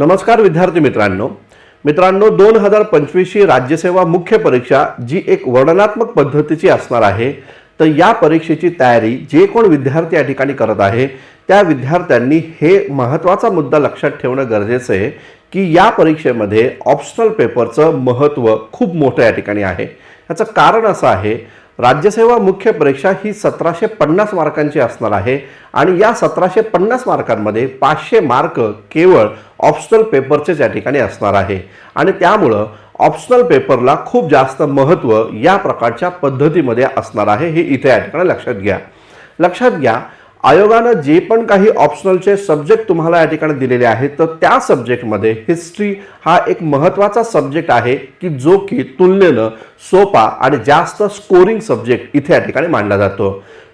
नमस्कार विद्यार्थी मित्रांनो. मित्रांनो दोन हजार पंचवीसची राज्यसेवा मुख्य परीक्षा जी एक वर्णनात्मक पद्धतीची असणार आहे तर या परीक्षेची तयारी जे कोण विद्यार्थी या ठिकाणी करत आहे त्या विद्यार्थ्यांनी हे महत्त्वाचा मुद्दा लक्षात ठेवणं गरजेचं आहे की या परीक्षेमध्ये ऑप्शनल पेपरचं महत्त्व खूप मोठं या ठिकाणी आहे. याचं कारण असं आहे राज्यसेवा मुख्य परीक्षा ही सतराशे पन्नास मार्कांची असणार आहे आणि या सतराशे पन्नास मार्कांमध्ये पाचशे मार्क केवळ ऑप्शनल पेपरचेच या ठिकाणी असणार आहे. आणि त्यामुळं ऑप्शनल पेपरला खूप जास्त महत्त्व या प्रकारच्या पद्धतीमध्ये असणार आहे हे इथे या ठिकाणी लक्षात घ्या. लक्षात घ्या आयोगानं जे पण काही ऑप्शनलचे सब्जेक्ट तुम्हाला या ठिकाणी दिलेले आहेत तर त्या सब्जेक्टमध्ये हिस्ट्री हा एक महत्त्वाचा सब्जेक्ट आहे की जो की तुलनेनं सोपा आणि जास्त स्कोरिंग सब्जेक्ट इथे या ठिकाणी मांडला जातो.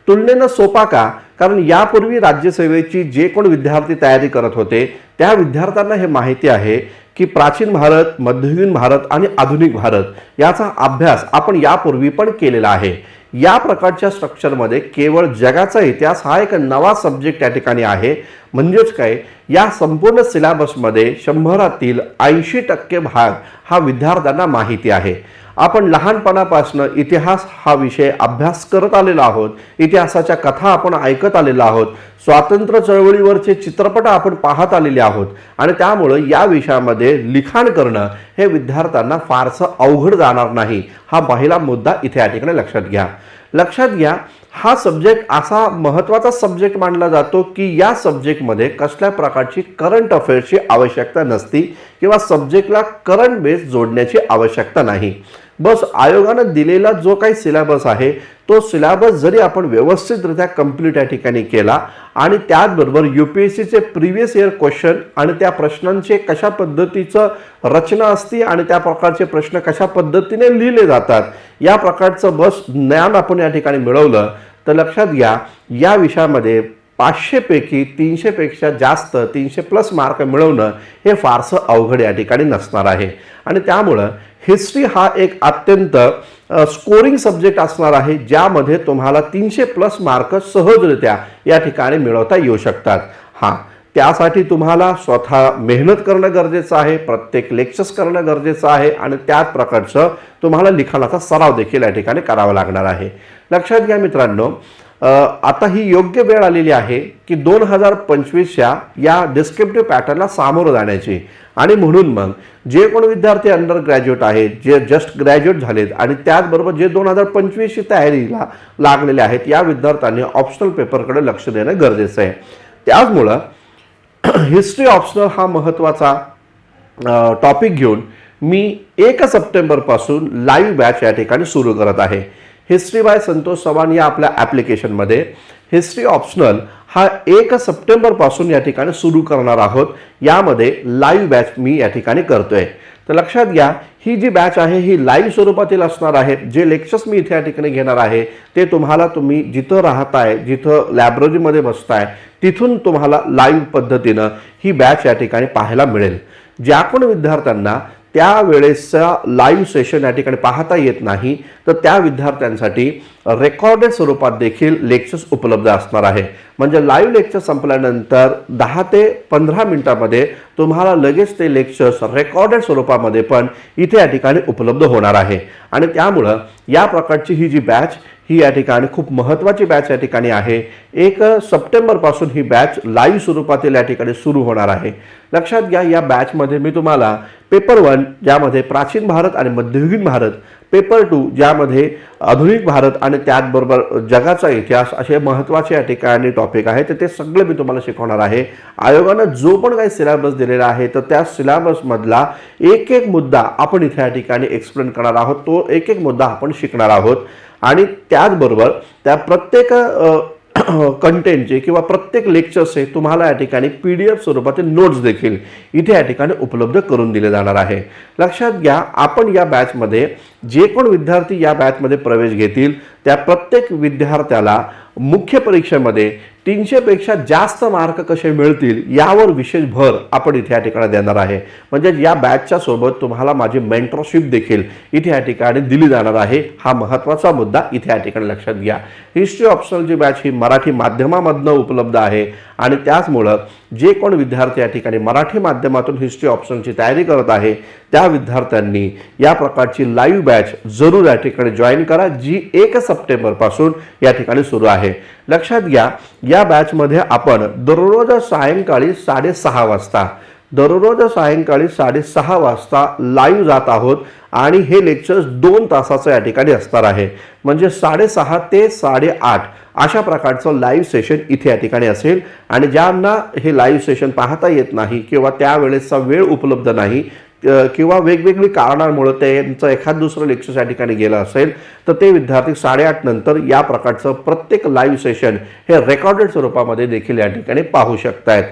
तुलनेनं सोपा का? कारण यापूर्वी राज्यसेवेची जे कोण विद्यार्थी तयारी करत होते त्या विद्यार्थ्यांना हे माहिती आहे की प्राचीन भारत मध्ययुगीन भारत आणि आधुनिक भारत याचा अभ्यास आपण यापूर्वी पण केलेला आहे. या प्रकारच्या स्ट्रक्चरमध्ये केवळ जगाचा इतिहास हा एक नवा सब्जेक्ट या ठिकाणी आहे. म्हणजेच काय या संपूर्ण सिलेबसमध्ये शंभरातील ऐंशी टक्के भाग हा विद्यार्थ्यांना माहिती आहे. आपण लहानपणापासून इतिहास हा विषय अभ्यास करत आलेलो आहोत. इतिहासाच्या कथा आपण ऐकत आलेलो आहोत. स्वातंत्र्य चळवळीवरचे चित्रपट आपण पाहत आलेले आहोत. आणि त्यामुळं या विषयामध्ये लिखाण करणं हे विद्यार्थ्यांना फारसं अवघड जाणार नाही. हा पहिला मुद्दा इथे या ठिकाणी लक्षात घ्या. लक्षात घ्या हा सब्जेक्ट असा महत्त्वाचा सब्जेक्ट मानला जातो की या सब्जेक्टमध्ये कसल्या प्रकारची करंट अफेअर्सची आवश्यकता नसती किंवा सब्जेक्टला करंट बेस जोडण्याची आवश्यकता नाही. बस आयोगानं दिलेला जो काही सिलेबस आहे तो सिलेबस जरी आपण व्यवस्थितरित्या कंप्लीट या ठिकाणी केला आणि त्याचबरोबर यू पी एस सीचे प्रिव्हियस इयर क्वेश्चन आणि त्या प्रश्नांचे कशा पद्धतीचं रचना असती आणि त्या प्रकारचे प्रश्न कशा पद्धतीने लिहिले जातात या प्रकारचं बस ज्ञान आपण या ठिकाणी मिळवलं तर लक्षात घ्या या विषयामध्ये पाचशेपैकी तीनशेपेक्षा जास्त तीनशे प्लस मार्क मिळवणं हे फारसं अवघड या ठिकाणी नसणार आहे. आणि त्यामुळं हिस्ट्री हा एक अत्यंत स्कोरिंग सब्जेक्ट असणार आहे ज्यामध्ये तुम्हाला तीनशे प्लस मार्क सहजरित्या या ठिकाणी मिळवता येऊ शकतात. हां त्यासाठी तुम्हाला स्वतः मेहनत करणं गरजेचं आहे प्रत्येक लेक्चर्स करणं गरजेचं आहे आणि त्याच प्रकारचं तुम्हाला लिखाणाचा सराव देखील या ठिकाणी करावा लागणार आहे. लक्षात घ्या मित्रांनो आता ही योग्य वेळ आलेली आहे की दोन हजार पंचवीसच्या या डिस्क्रिप्टिव्ह पॅटर्नला सामोरं जाण्याची. आणि म्हणून मग जे कोण विद्यार्थी अंडर ग्रॅज्युएट आहेत जे जस्ट ग्रॅज्युएट झालेत आणि त्याचबरोबर जे दोन हजार पंचवीसची तयारीला लागलेले आहेत या विद्यार्थ्यांनी ऑप्शनल पेपरकडे लक्ष देणं गरजेचं आहे. त्याचमुळं हिस्ट्री ऑप्शनल हा महत्त्वाचा टॉपिक घेऊन मी एक सप्टेंबरपासून लाईव्ह बॅच या ठिकाणी सुरू करत आहे. हिस्ट्री बाय संतोष चव्हाण या आपल्या ॲप्लिकेशनमध्ये हिस्ट्री ऑप्शनल हा एक सप्टेंबरपासून या ठिकाणी सुरू करणार आहोत. यामध्ये लाईव्ह बॅच मी या ठिकाणी करतोय. तर लक्षात घ्या ही जी बॅच आहे ही लाईव्ह स्वरूपातील असणार आहे. जे लेक्चर्स मी इथे या ठिकाणी घेणार आहे ते तुम्हाला तुम्ही जिथं राहताय जिथं लायब्ररीमध्ये बसताय तिथून तुम्हाला लाईव्ह पद्धतीनं ही बॅच या ठिकाणी पाहायला मिळेल. ज्या पण विद्यार्थ्यांना त्यावेळेसचा लाईव्ह सेशन या ठिकाणी पाहता येत नाही. तर त्या विद्यार्थ्यांसाठी रेकॉर्डेड स्वरूपात देखील लेक्चर्स उपलब्ध असणार आहे. म्हणजे लाईव्ह लेक्चर संपल्यानंतर दहा ते पंधरा मिनिटामध्ये तुम्हाला लगेच ते लेक्चर्स रेकॉर्डेड स्वरूपामध्ये पण इथे या ठिकाणी उपलब्ध होणार आहे. आणि त्यामुळं या प्रकारची ही जी बॅच ही या ठिकाणी खूप महत्त्वाची बॅच या ठिकाणी आहे. एक सप्टेंबरपासून ही बॅच लाईव्ह स्वरूपातील या ठिकाणी सुरू होणार आहे. लक्षात घ्या या बॅचमध्ये मी तुम्हाला पेपर वन ज्यामध्ये प्राचीन भारत आणि मध्ययुगीन भारत पेपर टू ज्यामध्ये आधुनिक भारत आणि त्याचबरोबर जगाचा इतिहास असे महत्त्वाचे या ठिकाणी टॉपिक आहे तर ते सगळं मी तुम्हाला शिकवणार आहे. आयोगानं जो पण काही सिलेबस दिलेला आहे तर त्या सिलेबसमधला एक एक मुद्दा आपण इथे या ठिकाणी एक्सप्लेन करणार आहोत. तो एक एक मुद्दा आपण शिकणार आहोत. आणि त्याचबरोबर त्या प्रत्येक कंटेंटचे किंवा प्रत्येक लेक्चर्सचे तुम्हाला या ठिकाणी पी डी एफ स्वरूपाचे नोट्स देखील इथे या ठिकाणी उपलब्ध करून दिले जाणार आहे. लक्षात घ्या आपण या बॅचमध्ये जे कोण विद्यार्थी या बॅचमध्ये प्रवेश घेतील त्या प्रत्येक विद्यार्थ्याला मुख्य परीक्षेमध्ये तीनशेपेक्षा जास्त मार्क कसे मिळतील यावर विशेष भर आपण इथे या ठिकाणी देणार आहे. म्हणजे या बॅचच्या सोबत तुम्हाला माझी मेंटरशिप देखील इथे या ठिकाणी दिली जाणार आहे. हा महत्त्वाचा मुद्दा इथे या ठिकाणी लक्षात घ्या. हिस्ट्री ऑप्शनल जी बॅच ही मराठी माध्यमामधनं उपलब्ध आहे आणि त्याचमुळं जे कोण विद्यार्थी या ठिकाणी मराठी माध्यमातून हिस्ट्री ऑप्शनची तयारी करत आहे त्या विद्यार्थ्यांनी या प्रकारची लाईव्ह बॅच जरूर या ठिकाणी जॉईन करा जी एक सप्टेंबरपासून या ठिकाणी सुरू आहे. लक्षात घ्या या बॅचमध्ये आपण दररोज सायंकाळी साडेसहा वाजता दररोज सायंकाळी साडेसहा वाजता लाईव्ह जात आहोत आणि हे लेक्चर्स दोन तासाचं या ठिकाणी असणार आहे. म्हणजे साडेसहा ते साडेआठ अशा प्रकारचं लाईव्ह सेशन इथे या ठिकाणी असेल. आणि ज्यांना हे लाईव्ह सेशन पाहता येत नाही किंवा त्यावेळेसचा वेळ उपलब्ध नाही किंवा वेगवेगळी कारणांमुळे त्यांचं एखाद दुसरं लेक्चर या ठिकाणी गेलं असेल तर ते विद्यार्थी साडेआठ नंतर या प्रकारचं प्रत्येक लाईव्ह सेशन हे रेकॉर्डेड स्वरूपामध्ये देखील या ठिकाणी पाहू शकतायत.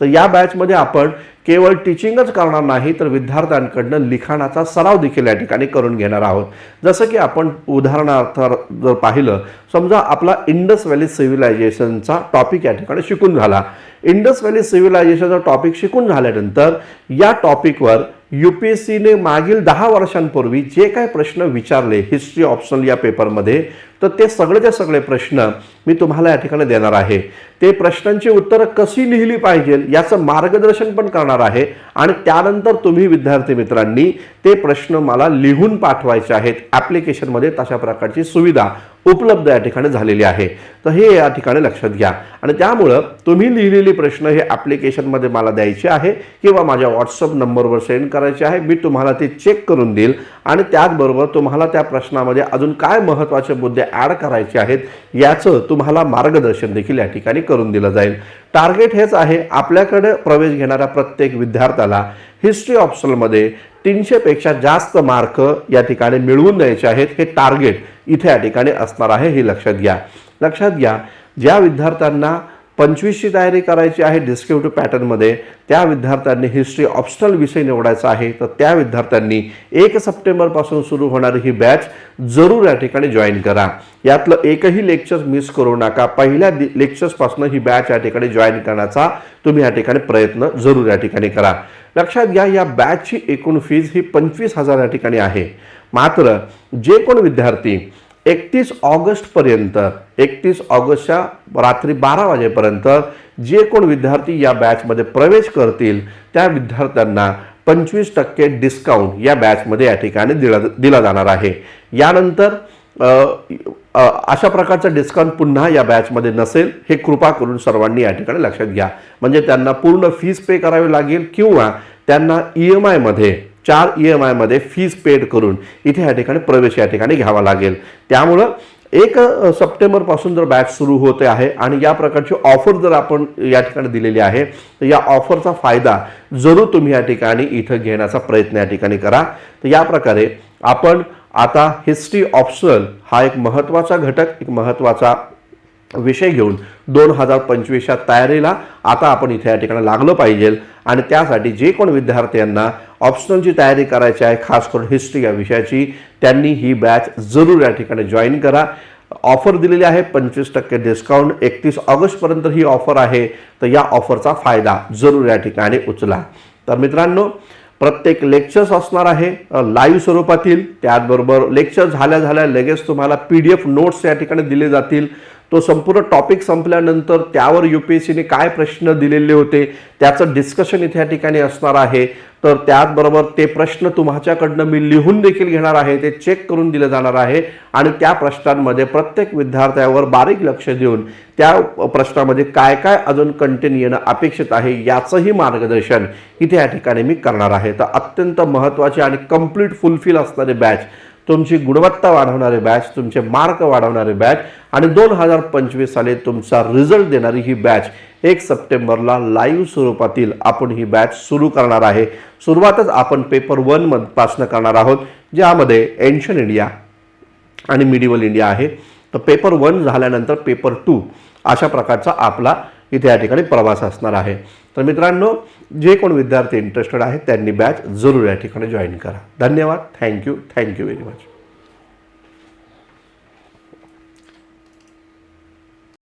तर या बॅचमध्ये आपण केवळ टीचिंगच करणार नाही तर विद्यार्थ्यांकडनं लिखाणाचा सराव देखील या ठिकाणी करून घेणार आहोत. जसं की आपण उदाहरणार्थ जर पाहिलं समजा आपला इंडस व्हॅली सिव्हिलायझेशनचा टॉपिक या ठिकाणी शिकून झाला. इंडस व्हॅली सिव्हिलायझेशनचा टॉपिक शिकून झाल्यानंतर या टॉपिकवर यू पी एस सीने मागील दहा वर्षांपूर्वी जे काय प्रश्न विचारले हिस्ट्री ऑप्शनल या पेपरमध्ये तर ते सगळेचे सगळे प्रश्न मी तुम्हाला या ठिकाणी देणार आहे. ते प्रश्नांची उत्तरं कशी लिहिली पाहिजे याचं मार्गदर्शन पण करणार आहे. आणि त्यानंतर तुम्ही विद्यार्थी मित्रांनी ते प्रश्न मला लिहून पाठवायचे आहेत ॲप्लिकेशनमध्ये तशा प्रकारची सुविधा. उपलब्ध या ठिकाणी झालेली आहे. तर हे या ठिकाणी लक्षात घ्या. आणि त्यामुळं तुम्ही लिहिलेले प्रश्न हे ॲप्लिकेशनमध्ये मला द्यायचे आहे किंवा माझ्या व्हॉट्सअप नंबरवर सेंड करायचे आहे. मी तुम्हाला ते चेक करून देईल. आणि त्याचबरोबर तुम्हाला त्या प्रश्नामध्ये अजून काय महत्त्वाचे मुद्दे ॲड करायचे आहेत याचं तुम्हाला मार्गदर्शन देखील या ठिकाणी करून दिलं जाईल. टार्गेट हेच आहे आपल्याकडे प्रवेश घेणाऱ्या प्रत्येक विद्यार्थ्याला हिस्ट्री ऑप्शनमध्ये तीनशेपेक्षा जास्त मार्क या ठिकाणी मिळवून द्यायचे आहेत हे टार्गेट इथे या ठिकाणी असणार आहे हे लक्षात घ्या. लक्षात घ्या ज्या विद्यार्थ्यांना पंचवीसची तयारी करायची आहे डिस्क्रिप्टिव्ह पॅटर्नमध्ये त्या विद्यार्थ्यांनी हिस्ट्री ऑप्शनल विषय निवडायचा आहे. तर त्या विद्यार्थ्यांनी एक सप्टेंबरपासून सुरू होणारी ही बॅच जरूर या ठिकाणी जॉईन करा. यातलं एकही लेक्चर मिस करू नका. पहिल्या लेक्चर्सपासून ही बॅच या ठिकाणी जॉईन करण्याचा तुम्ही या ठिकाणी प्रयत्न जरूर या ठिकाणी करा. लक्षात घ्या या बॅचची एकूण फीज ही पंचवीस हजार या ठिकाणी आहे. मात्र जे कोण विद्यार्थी एकतीस ऑगस्टपर्यंत एकतीस ऑगस्टच्या रात्री बारा वाजेपर्यंत जे कोण विद्यार्थी या बॅचमध्ये प्रवेश करतील त्या विद्यार्थ्यांना पंचवीस टक्के डिस्काउंट या बॅचमध्ये या ठिकाणी दिला दिला जाणार आहे. यानंतर अशा प्रकारचा डिस्काउंट पुन्हा या बॅचमध्ये नसेल हे कृपा करून सर्वांनी या ठिकाणी लक्षात घ्या. म्हणजे त्यांना पूर्ण फीस पे करावी लागेल किंवा त्यांना ई एम आयमध्ये चार ई एम आयमध्ये फीज पेड करून इथे या ठिकाणी प्रवेश या ठिकाणी घ्यावा लागेल. त्यामुळं एक सप्टेंबरपासून जर बॅच सुरू होते आहे आणि या प्रकारची ऑफर जर आपण या ठिकाणी दिलेली आहे तर या ऑफरचा फायदा जरूर तुम्ही या ठिकाणी इथं घेण्याचा प्रयत्न या ठिकाणी करा. तर या प्रकारे आपण आता हिस्ट्री ऑप्शनल हा एक महत्त्वाचा घटक एक महत्त्वाचा विषय घेऊन दोन हजार पंचवीसच्या तयारीला आता आपण इथे या ठिकाणी लागलं पाहिजे. आणि त्यासाठी जे कोण विद्यार्थ्यांना ऑप्शनलची तयारी करायची आहे खास करून हिस्ट्री या विषयाची त्यांनी ही बॅच जरूर या ठिकाणी जॉईन करा. ऑफर दिलेली आहे पंचवीस टक्के डिस्काउंट एकतीस ऑगस्टपर्यंत ही ऑफर आहे तर या ऑफरचा फायदा जरूर या ठिकाणी उचला. तर मित्रांनो प्रत्येक लेक्चर्स असणार आहे लाईव्ह स्वरूपातील. त्याचबरोबर लेक्चर झाल्या झाल्या लगेच तुम्हाला पी डी एफ नोट्स या ठिकाणी दिले जातील. तो संपूर्ण टॉपिक संपल्यानंतर त्यावर यू पी एस सीने काय प्रश्न दिलेले होते त्याचं डिस्कशन इथे या ठिकाणी असणार आहे. तर त्याचबरोबर ते प्रश्न तुमच्याकडनं मी लिहून देखील घेणार आहे ते चेक करून दिलं जाणार आहे. आणि त्या प्रश्नांमध्ये प्रत्येक विद्यार्थ्यावर बारीक लक्ष देऊन त्या प्रश्नामध्ये काय काय अजून कंटेन येणं अपेक्षित आहे याचंही मार्गदर्शन इथे या ठिकाणी मी करणार आहे. तर अत्यंत महत्त्वाची आणि कंप्लीट फुलफिल असणारी बॅच तुमची गुणवत्ता वाढवणारे बॅच तुमचे मार्क वाढवणारे बॅच आणि दोन हजार पंचवीस साली तुमचा रिझल्ट देणारी ही बॅच. एक सप्टेंबरला लाईव्ह स्वरूपातील आपण ही बॅच सुरू करणार आहे. सुरुवातच आपण पेपर वन पासनं करणार आहोत ज्यामध्ये एन्शन इंडिया आणि मिडिवल इंडिया आहे. तर पेपर वन झाल्यानंतर पेपर टू अशा प्रकारचा आपला इथे या ठिकाणी प्रवास असणार आहे. तर मित्रांनो जे कोण विद्यार्थी इंटरेस्टेड आहेत त्यांनी बॅच जरूर या ठिकाणी जॉईन करा. धन्यवाद. Thank you thank you very much